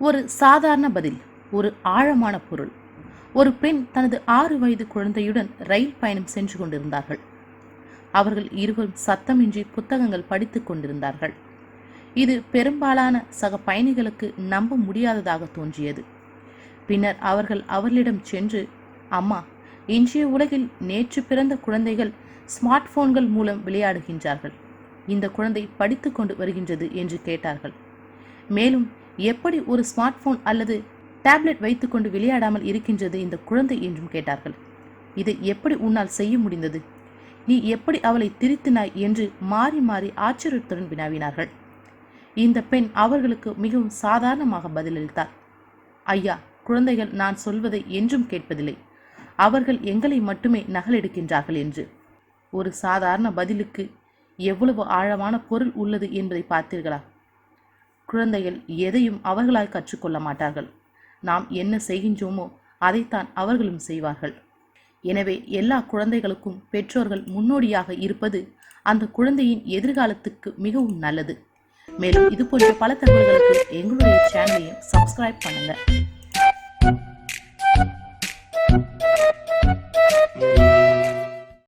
ஒரு சாதாரண பதில் ஒரு ஆழமான பொருள். ஒரு பெண் தனது ஆறு வயது குழந்தையுடன் ரயில் பயணம் சென்று கொண்டிருந்தார்கள். அவர்கள் இருவரும் சத்தமின்றி புத்தகங்கள் படித்துக் கொண்டிருந்தார்கள். இது பெரும்பாலான சக பயணிகளுக்கு நம்ப முடியாததாக தோன்றியது. பின்னர் அவர்கள் அவர்களிடம் சென்று அம்மா இன்றைய உலகில் நேற்று பிறந்த குழந்தைகள் ஸ்மார்ட் போன்கள் மூலம் விளையாடுகின்றார்கள். இந்த குழந்தை படித்துக்கொண்டு வருகின்றது என்று கேட்டார்கள். மேலும் எப்படி ஒரு ஸ்மார்ட் போன் அல்லது டேப்லெட் வைத்துக்கொண்டு விளையாடாமல் இருக்கின்றது இந்த குழந்தை என்றும் கேட்டார்கள். இதை எப்படி உன்னால் செய்ய முடிந்தது? நீ எப்படி அவளை திருத்தினாய் என்று மாறி மாறி ஆச்சரியத்துடன் வினாவினார்கள். இந்த பெண் அவர்களுக்கு மிகவும் சாதாரணமாக பதிலளித்தார் ஐயா குழந்தைகள் நான் சொல்வதை என்றும் கேட்பதில்லை. அவர்கள் எங்களை மட்டுமே நகலெடுக்கின்றார்கள் என்று. ஒரு சாதாரண பதிலுக்கு எவ்வளவு ஆழமான பொருள் உள்ளது என்பதை பார்த்தீர்களா? குழந்தைகள் எதையும் அவர்களால் கற்றுக்கொள்ள மாட்டார்கள். நாம் என்ன செய்கின்றோமோ அதைத்தான் அவர்களும் செய்வார்கள். எனவே எல்லா குழந்தைகளுக்கும் பெற்றோர்கள் முன்னோடியாக இருப்பது அந்த குழந்தையின் எதிர்காலத்துக்கு மிகவும் நல்லது. மேலும் இது போன்ற பல தகவல்களுக்கு எங்களுடைய சேனலையும் சப்ஸ்கிரைப் பண்ணுங்கள்